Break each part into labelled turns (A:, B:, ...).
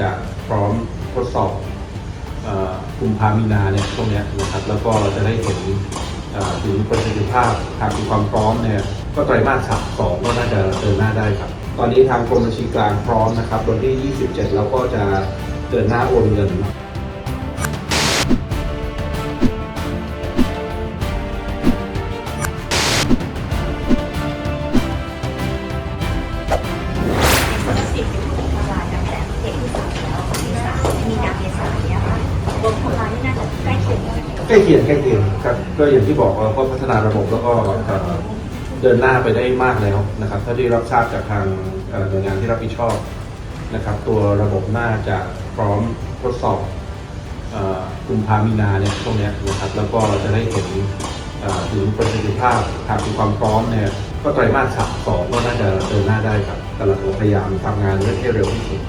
A: จะพร้อมทดสอบเอ่อกุมภามีนาเนี่ยช่วงนี้นะครับแล้วก็จะได้เห็นถึงประสิทธิภาพหากมีความพร้อมเนี่ยก็ไตรมาสสามสองก็น่าจะเดินหน้าได้ครับ ตอนนี้ทางกรมบัญชีกลางพร้อมนะครับวันที่ 27แล้วก็จะเดินหน้าโอนเงิน
B: ใกล้เคียง
A: ใกล้เคียงครับก็อย่างที่บอกเราก็พัฒนาระบบแล้วก็เดินหน้าไปได้มากแล้วนะครับถ้าที่รับทราบจากทางหน่วยงานที่รับผิดชอบนะครับ ตัวระบบน่าจะพร้อมทดสอบเอ่อกุมภามีนาเนี่ยช่วงนี้นะครับแล้วก็จะได้เห็นเอ่อถึงประสิทธิภาพหากมีความพร้อมเนี่ยก็ไตรมาสสามสองก็น่าจะเดินหน้าได้ครับกำลังพยายามทำงานให้เร็วที่สุด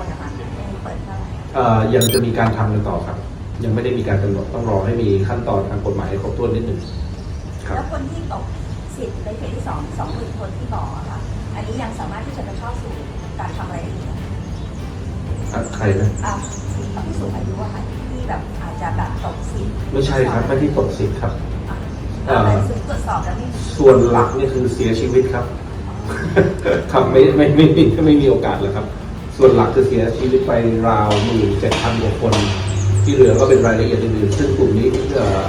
B: นนะคะยังเปิดเท่าไหร่
A: เอ่อยังจะมีการทำกันต่อครับ ยังไม่ได้มีการกำหนดต้องรอให้มีขั้นตอนทางกฎหมายครบถ้วนนิดหนึ่งครับ
B: แล้วคนที่ตกสิทธิ์ในเฟสที่สองสองหมื่นคนที่บอกอะค่ะ อันนี้ยังสามารถที่จะไปเข้าสู่การทำอะไรได้อีกไหม
A: อะใครนะ
B: อ่าผู้สูงอายุอะค่ะที่แบบอาจจะแบบตกสิทธิ์
A: ไม่ใช่ครับไม่ที่ตกสิทธิ์ครับ
B: อะ
A: เอ่อ
B: อะไรซึ่งตรวจสอบแล้วไม่มี
A: ส่วนหลักนี่คือเสียชีวิตครับ ครับไม่ไม่ไม่ไม่ไม่ไม่มีโอกาสแล้วครับ ส่วนหลักคือเสียชีวิตไปราวหมื่นเจ็ดพันกว่าคน ที่เหลือก็เป็นรายละเอียดอื่นๆซึ่งกลุ่มนี้เอ่อ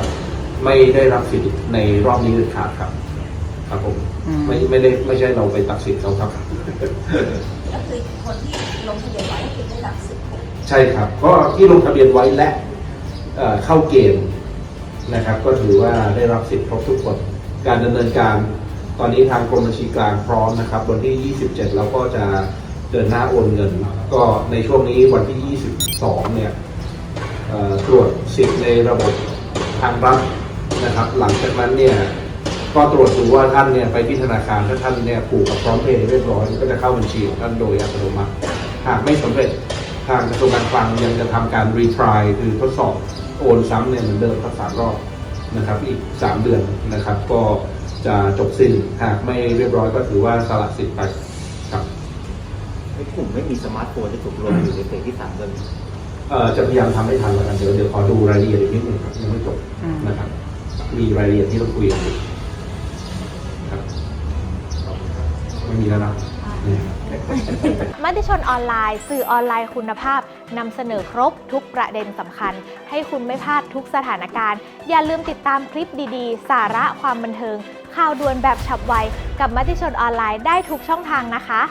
A: ไม่ได้รับสิทธิ์ในรอบนี้เด็ดขาดครับครับผม
C: อืม
A: ไม่ไม่ได้ไม่ใช่เราไปตัดสินเขาครับ
B: ก็คือคนที่ลงทะเบียนไว้ก็คือได้รับสิทธิ์
A: ใช่ครับ ก็ที่ลงทะเบียนไว้และเอ่อเข้าเกณฑ์นะครับ ก็ถือว่าได้รับสิทธิ์ครบทุกคน การดำเนินการตอนนี้ทางกรมบัญชีกลางพร้อมนะครับ วันที่ 27 เราก็จะ เดินหน้าโอนเงิน ก็ในช่วงนี้วันที่ 22 เนี่ยตรวจสิทธิ์ในระบบทางรัฐนะครับ หลังจากนั้นเนี่ยก็ตรวจดูว่าท่านเนี่ยไปที่ธนาคารถ้าท่านเนี่ยผูกกับพร้อมเพย์เรียบร้อยก็จะเข้าบัญชีของท่านโดยอัตโนมัติ หากไม่สำเร็จทางกระทรวงการคลังยังจะทำการรีทรายคือทดสอบโอนซ้ำเนี่ยเหมือนเดิมทั้งสามรอบนะครับ อีก 3 เดือนนะครับ ก็จะจบสิ้นหากไม่เรียบร้อยก็ถือว่าสละสิทธิ์ไป
D: กลุ่มไม่มีสมาร์ทโฟนที่ถูกรวมอยู่ในเฟสที่สามเดือน
A: เอ่อจะพยายามทำให้ทันแล้วกันเดี๋ยวเดี๋ยวขอดูรายละเอียดอีกนิดนึงครับยังไม่จบ
C: อืม
A: นะครับ มีรายละเอียดที่ต้องคุยกันอยู่ครับไม่มีแล้วนะนี่
E: มติชนออนไลน์ สื่อออนไลน์คุณภาพนำเสนอครบทุกประเด็นสำคัญ ให้คุณไม่พลาดทุกสถานการณ์ อย่าลืมติดตามคลิปดีๆ สาระความบันเทิง ข่าวด่วนแบบฉับไว กับมติชนออนไลน์ได้ทุกช่องทางนะคะ